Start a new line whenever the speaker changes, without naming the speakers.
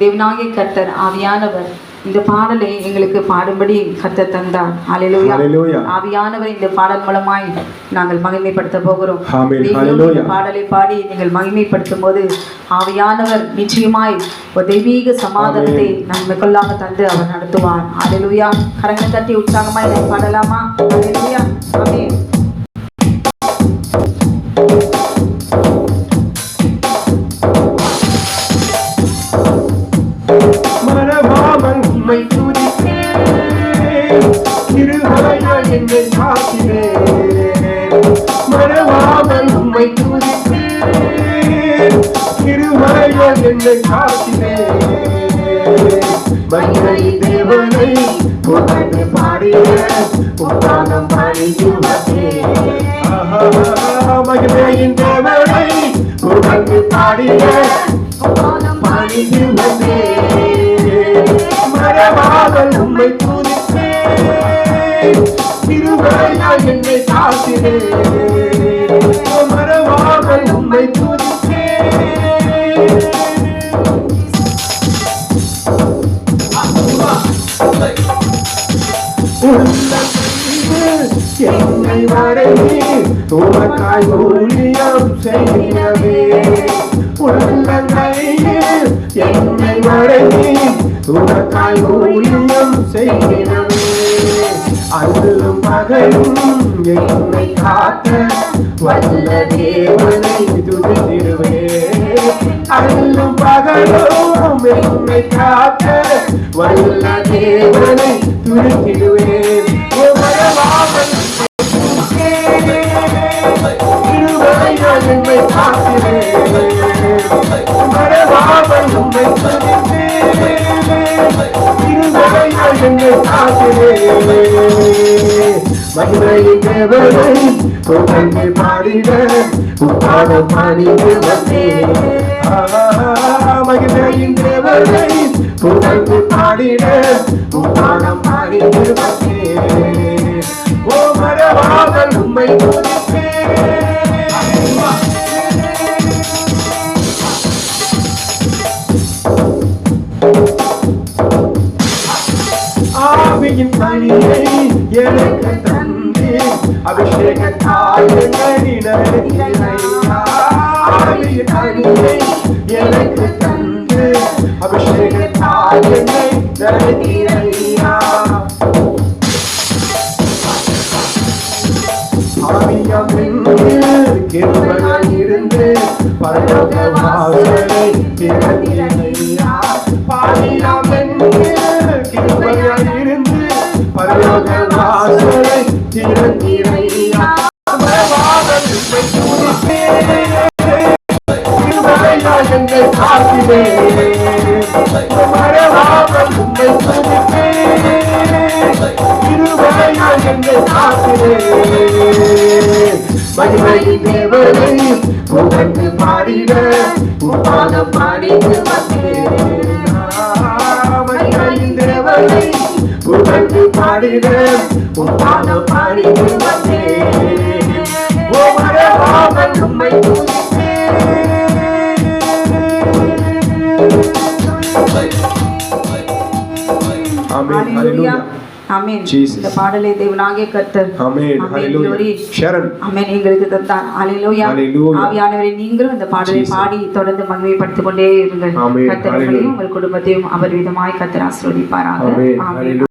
தேவனாகிய கர்த்தர் ஆவியானவர். இந்த பாடலை எங்களுக்கு பாடும்படி கர்த்தர் தந்தார்.
Hallelujah.
ஆவியானவர் இந்த பாடல் மூலமாய் நாங்கள் மகிமைப்படுத்த போகிறோம். இந்த பாடலை பாடி நீங்கள் மகிமைப்படுத்தும் போது ஆவியானவர் நிச்சயமாய் ஒரு தெய்வீக சமாதானத்தை நம்மளுக்குள்ளாக தந்து அவர் நடத்துவார். ஹalleluya. கரங்களை தட்டி உற்சாகமாய் நாம் பாடலாமா? ஹalleluya. ஆமென்.
திருமலையால் என்னை காக்கிறேன் உம்மை துதிப்பேன் திருமலையால் என்னை காக்கிறேன் மகிமை தேவனை புகழ்ந்து பாடிய மகிமையின் தேவனை பாடிய காக்கிறேன் மரபாமல் உம்மை என்னை வரையே உமக்காய் ஊழியம் செய்யவே உள்ளங்கையே என்னை வரையே உமக்காய் ஊழியம் செய்யவே அல்லும் மகளும் என்னை காக்க வல்ல தேவனை துதித்திடுவே அல்லும் பகலும் என்னை காக்க வல்ல தேவனை துதித்திடுவேன் உமரவாமல் திருவரையால் காக்கிறேன் மகிமையின் தேவனை புகழ்ந்து பாடிட உப்பாதம் பணிந்து வந்தேன் மகிமையின் தேவனை புகழ்ந்து பாடிட உப்பாதம் பணிந்து வந்தேன் ஓ மரவாமல் உம்மை ஆவியின் பணியை எனக்கு தந்து அபிஷேகத்தால் ஆவியின் பணியை எனக்கு தந்து அபிஷேகத்தால் என்னை நடத்தினையா. ஆவியாம் என்று பரலோக வாசலை பாடிட உப்பாதம் பாடித்து வந்தேன் புகழ்ந்து பாடிட வந்தேன்
ஆமென். இந்த பாடலை தேவனாகிய கர்த்தர்.
ஆமென் ஹalleluya
ஆமென் எங்களுக்கு தந்தார். ஹalleluya. ஆவியானவரே நீங்களும் இந்த பாடலை. பாடி தொடர்ந்து மகிமைப்படுத்திக் கொண்டே இருங்கள்.
ஆமென்.
கர்த்தர்
Hallelujah.
உங்களையும் உங்கள் குடும்பத்தையும் அவர் விதமாய் கர்த்தர் ஆசீர்வதிப்பாராக.
ஆமென்